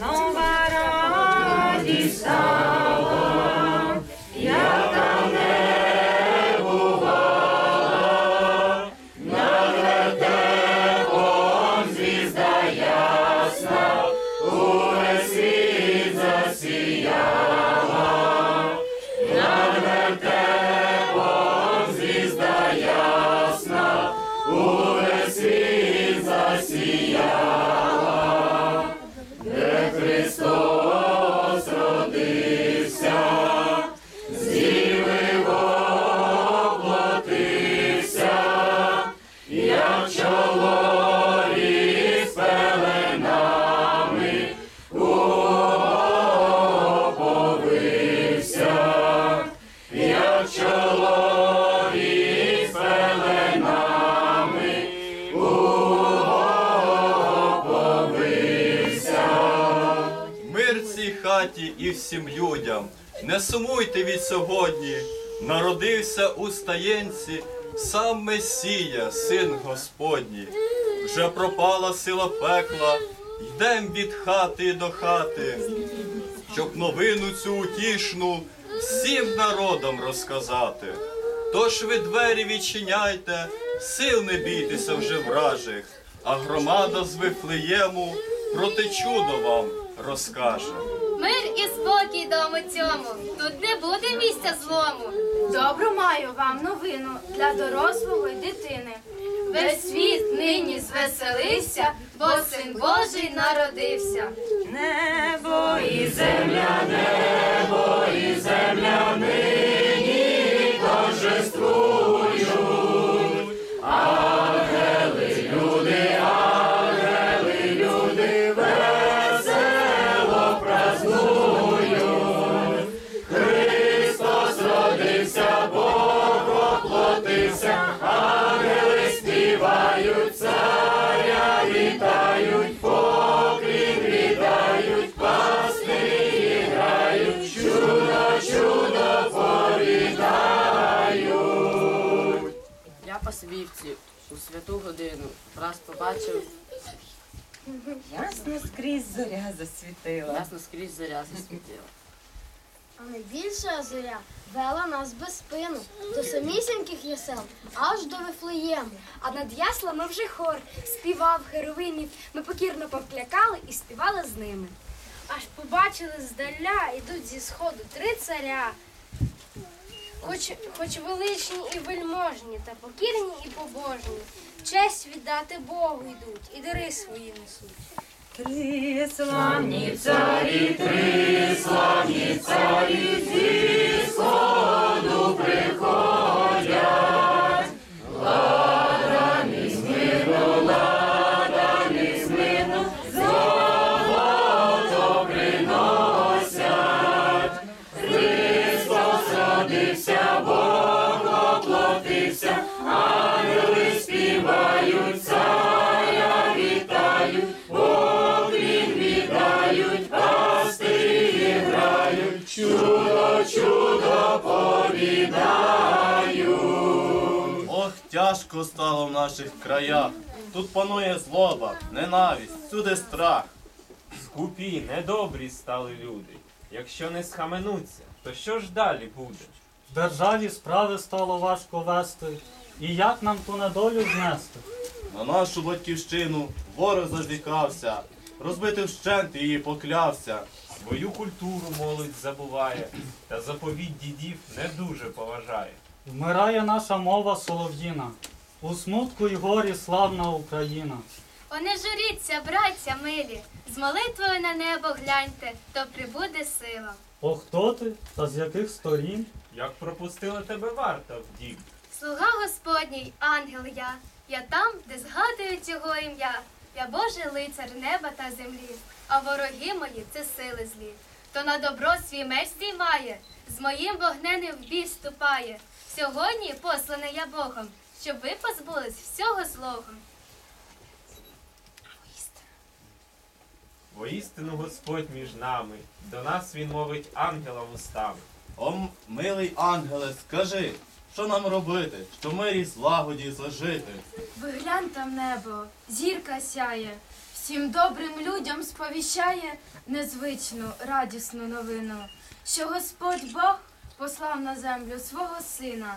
Нова радість стала, Не сумуйте від сьогодні. Народився у стаєнці сам Месія, син Господній. Вже пропала сила пекла, йдем від хати до хати, щоб новину цю утішну всім народам розказати. Тож ви двері відчиняйте, сил не бійтеся вже вражих, а громада з Вифлеєму проти чудо вам розкаже. І спокій дому цьому. Тут не буде місця злому. Добру маю вам новину для дорослого й дитини. Весь світ нині звеселився, бо син Божий народився. Небо і земля, небо і земля нині торжествують. Я по свівці у святу годину раз побачив Ясно скрізь зоря засвітила. ясно скрізь зоря засвітила. А найбільша зоря вела нас без спину до самісіньких ясел, аж до Вифлеєму. А над яслами вже хор співав херовимів. Ми покірно повклякали і співали з ними. Аж побачили здаля, ідуть зі сходу три царя. Хоч, хоч величні і вельможні, та покірні і побожні. Честь віддати Богу йдуть і дари свої несуть. Три славні царі, три славні царі зі сходу приходять. Тяжко стало в наших краях. Тут панує злоба, ненависть, всюди страх. Скупі, недобрі стали люди. Якщо не схаменуться, то що ж далі буде? В державі справи стало важко вести. І як нам ту недолю знести? На нашу батьківщину ворог зазікався, розбити вщент її поклявся. Свою культуру молодь забуває, та заповідь дідів не дуже поважає. Вмирає наша мова солов'їна. У смутку й горі славна Україна. О, не журіться, браття милі, з молитвою на небо гляньте, то прибуде сила. О, хто ти та з яких сторін? Як пропустила тебе варта в дім? Слуга Господній, ангел я, я там, де згадують його ім'я. Я Божий лицар неба та землі, а вороги мої це сили злі. То на добро свій меч здіймає, з моїм вогненим в бій вступає. Сьогодні посланий я Богом, щоб ви позбулись всього злого. Воістину Господь між нами, до нас він мовить ангелам устами. О, милий ангеле, скажи, що нам робити, що мирі злагоді зажити? Ви гляньте в небо, зірка сяє. Всім добрим людям сповіщає незвичну, радісну новину, що Господь Бог послав на землю свого сина.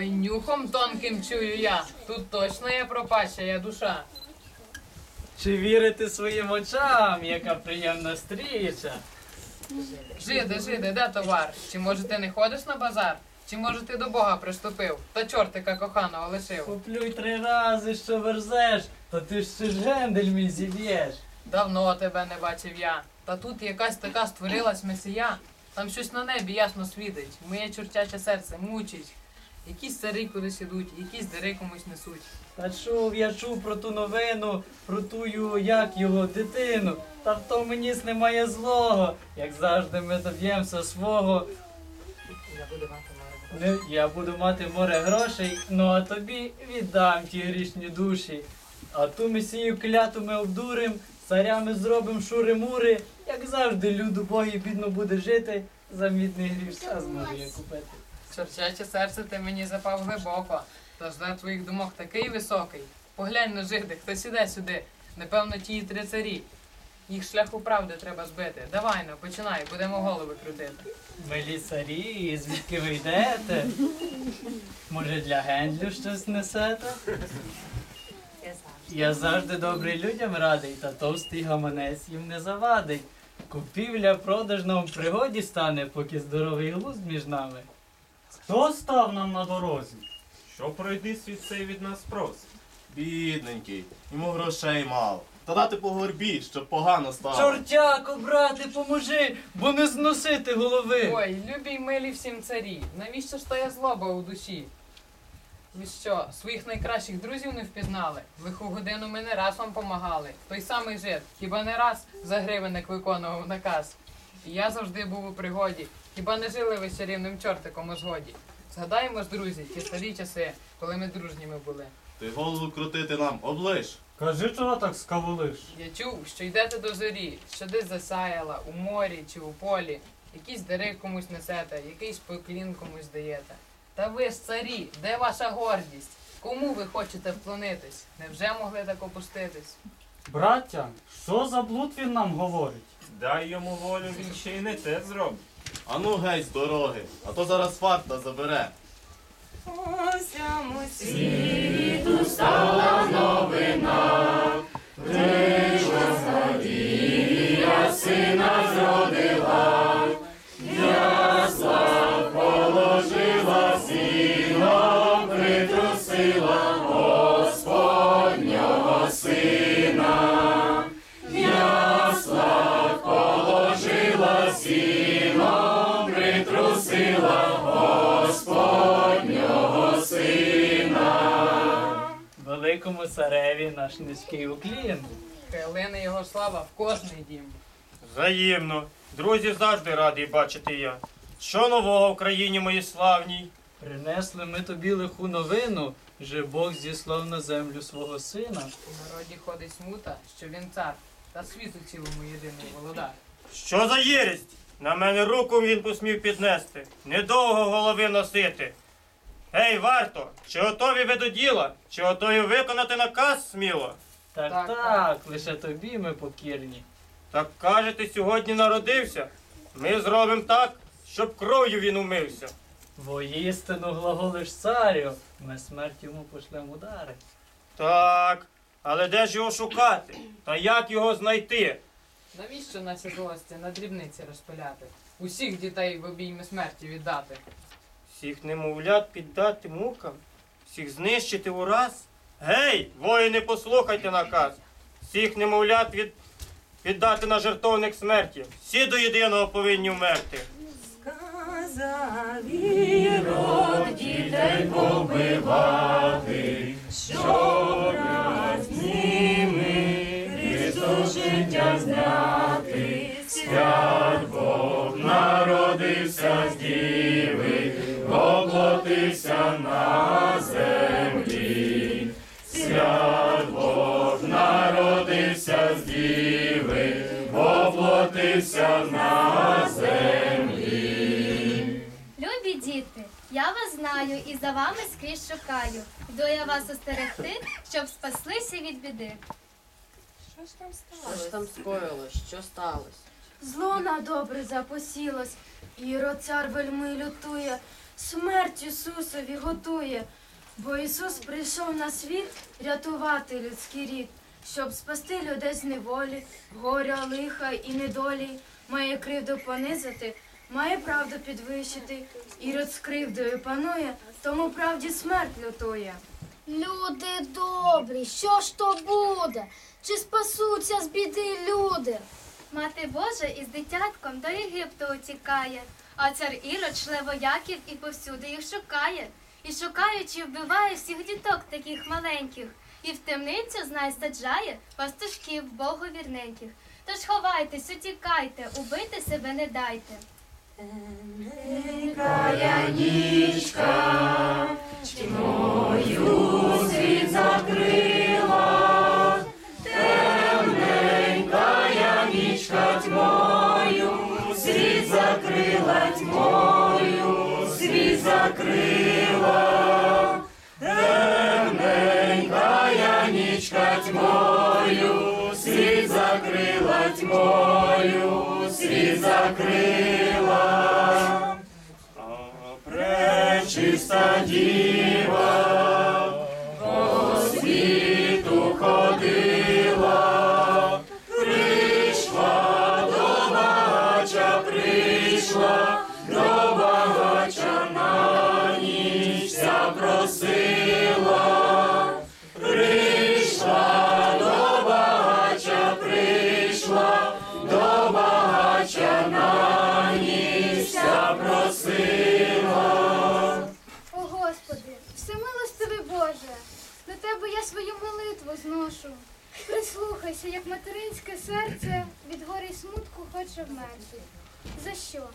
Ой, нюхом тонким чую я. Тут точно є пропащая душа. Чи вірити своїм очам, яка приємна стріча? Жиде, жиде, де товар? Чи може ти не ходиш на базар? Чи може ти до Бога приступив, та чортика коханого лишив? Куплюй три рази, що верзеш, то ти ж ще ж гендель мій зіб'єш. Давно тебе не бачив я. Та тут якась така створилась месія. Там щось на небі ясно світить. Моє чортяче серце мучить. Якісь цари кудись ідуть, якісь дари комусь несуть. Та чув, я чув про ту новину, про тую, як його дитину. Та в тому ніс немає злого. Як завжди ми доб'ємося свого. Я буду мати Не, я буду мати море грошей, ну а тобі віддам ті грішні душі. А ту месію кляту ми обдурим, царями зробим шури-мури, як завжди люду богі бідно буде жити, за мідний гріш все зможу я купити. Чорчаче серце ти мені запав глибоко, та жде твоїх думок такий високий. Поглянь на жиди, хтось іде сюди. Напевно, ті три царі. Їх шляху правди треба збити. Давай ну, починай, будемо голови крутити. Милі царі, звідки ви йдете? Може для гендлю щось несете? Я завжди добрий людям радий, та товстий гаманець їм не завадить. Купівля продаж нам в пригоді стане, поки здоровий глузд між нами. Хто став нам на дорозі? Що пройди світ цей від нас просить? Бідненький, йому грошей мало. Та дати по горбі, щоб погано стало. Чортяко, брате, поможи, бо не зносити голови. Ой, любі й милі всім царі, навіщо ж тая злоба у душі? Ви що, своїх найкращих друзів не впізнали? В лиху годину ми не раз вам помагали. Той самий жид, хіба не раз за гривенник виконував наказ? І я завжди був у пригоді. Хіба не жили ви з чарівним чортиком у згоді? Згадаємо ж, друзі, ті старі часи, коли ми дружніми були. Ти голову крутити нам, облиш. Кажи, чого так скавулиш? Я чув, що йдете до зорі, що десь засяяла, у морі чи у полі, якісь дари комусь несете, якийсь поклін комусь даєте. Та ви ж царі, де ваша гордість? Кому ви хочете вклонитись? Невже могли так опуститись? Браття, що за блуд він нам говорить? Дай йому волю, він ще й не те зробить. Ану геть з дороги, а то зараз фарта забере всьому світу стала новина, прийшла дія сина зродила, ясла положила сіла, притрусила Господнього сина, ясла положила сіла, притрусила. Великому цареві наш низький уклін. Хайлини його слава в кожний дім. Взаємно. Друзі завжди радий бачити я. Що нового в країні моїй славній? Принесли ми тобі лиху новину, же Бог зіслав на землю свого сина. У народі ходить смута, що він цар, та світу цілому єдиний володар. Що за єрість? На мене руку він посмів піднести. Недовго голови носити. Гей, варто! Чи готові ви до діла? Чи готові виконати наказ сміло? Так, Так, так, так. лише тобі ми покірні. Так кажете, сьогодні народився. Ми зробимо так, щоб кров'ю він умився. Воістину глаголиш царю, ми смерть йому пошлем удари. Так, але де ж його шукати? Та як його знайти? Навіщо наші злості на дрібниці розпиляти? Усіх дітей в обійми смерті віддати. Всіх немовлят піддати мукам, всіх знищити ураз. Гей, воїни, послухайте наказ. Всіх немовлят від... віддати на жертовник смерті. Всі до єдиного повинні вмерти. Сказав ірод дітей побивати, щоб з ними Христос життя зняти. Свят Бог народився з діви, на землі. Свят Бог народився з діви, оплотився на землі. Любі діти, я вас знаю і за вами скрізь шукаю. Йду я вас остерегти, щоб спаслися від біди. Що ж там сталося? Що ж там скоїлось? Що сталося? Зло на добре запосілось, Ірод цар вельми лютує, смерть Ісусові готує, бо Ісус прийшов на світ рятувати людський рід, щоб спасти людей з неволі, горя, лиха і недолі, має кривду понизити, має правду підвищити. Ірод з кривдою панує, тому правді смерть лютує. Люди добрі, що ж то буде? Чи спасуться з біди люди? Мати Божа із дитятком до Єгипту утікає, а цар Ірод шле вояків і повсюди їх шукає. І шукаючи, вбиває всіх діток таких маленьких, і в темницю знай саджає пастушків боговірненьких. Тож ховайтесь, утікайте, убити себе не дайте. Кая нічка, тьмою світ закрила, закрила, темненька я нічка тьмою, світ закрила тьмою, світ закрила. Пречиста діва Боже, до Тебе я свою молитву зношу. Прислухайся, як материнське серце від горі й смутку хоче вмерти. За що?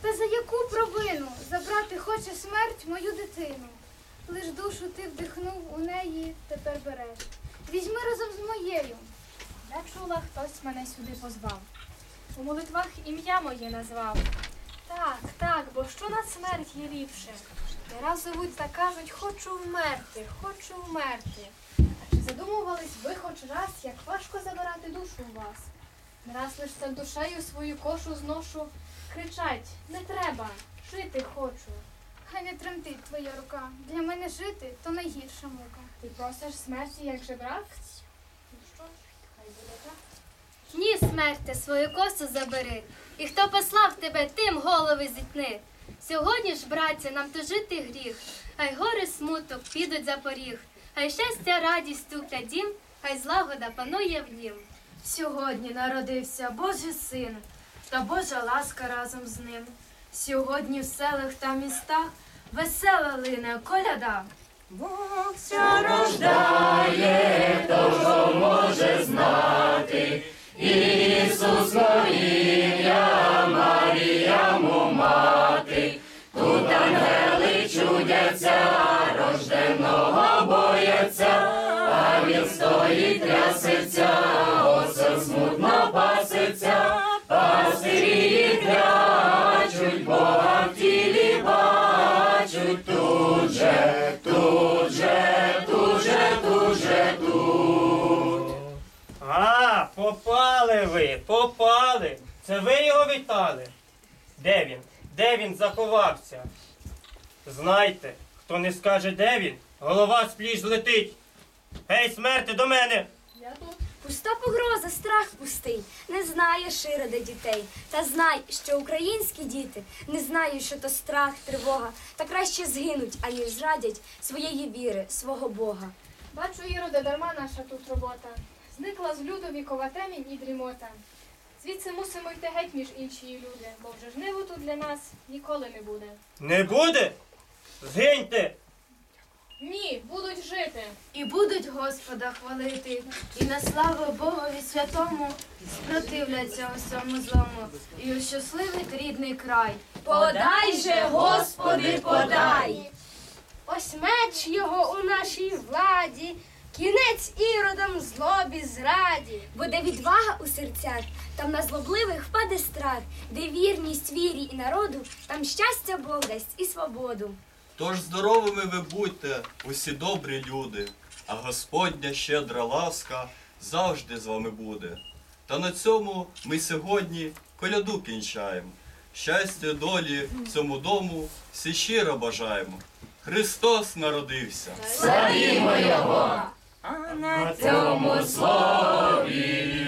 Та за яку провину забрати хоче смерть мою дитину? Лиш душу ти вдихнув у неї, тепер береш. Візьми разом з моєю. Я чула, хтось мене сюди позвав. У молитвах ім'я моє назвав. Так, так, бо що на смерть є ліпше? Раз зовуть та кажуть, хочу вмерти, хочу вмерти. А чи задумувались ви хоч раз, як важко забирати душу у вас? Не раз лиш за душею свою кошу зношу, кричать, не треба, жити хочу. Хай не тремтить твоя рука. Для мене жити то найгірша мука. Ти просиш смерті, як жебрак? Ну що ж, хай буде так. Ні, смерте, свою косу забери, і хто послав тебе, тим голови зітни. Сьогодні ж, братці, нам тужити гріх, хай гори смуток підуть за поріг, хай щастя, радість ступлять дім, хай злагода панує в нім. Сьогодні народився Божий син та Божа ласка разом з ним. Сьогодні в селах та містах весела лине коляда. Бог ся рождає, хто може знати. Ісус ім'я, Марія му трясеться, осел смутно паситься, пастирі клячуть, Бога в тілі бачуть, тут же, тут же, тут же, тут же, тут. А, попали ви, попали. Це ви його вітали? Де він? Де він заховався? Знайте, хто не скаже, де він, голова з пліч злетить. Гей, смерти до мене! Я тут. Пуста погроза, страх пустий, не знає широди дітей. Та знай, що українські діти не знають, що то страх, тривога, та краще згинуть, аніж зрадять своєї віри, свого Бога. Бачу, Іроде, дарма наша тут робота. Зникла з люду вікова темінь і дрімота. Звідси мусимо йти геть між інші люди, бо вже жниво тут для нас ніколи не буде. Не буде? Згиньте! Ні, будуть жити. І будуть Господа хвалити, і на славу Богові святому спротивляться усьому злому, і ощасливить рідний край. Подай же, Господи, подай! Ось меч його у нашій владі, кінець іродам злобі зраді. Буде відвага у серцях, там на злобливих впаде страх, де вірність вірі і народу, там щастя Бог дасть і свободу. Тож здоровими ви будьте, усі добрі люди, а Господня щедра ласка завжди з вами буде. Та на цьому ми сьогодні коляду кінчаємо. Щастя долі цьому дому всі щиро бажаємо. Христос народився. Славімо Його! А на цьому слові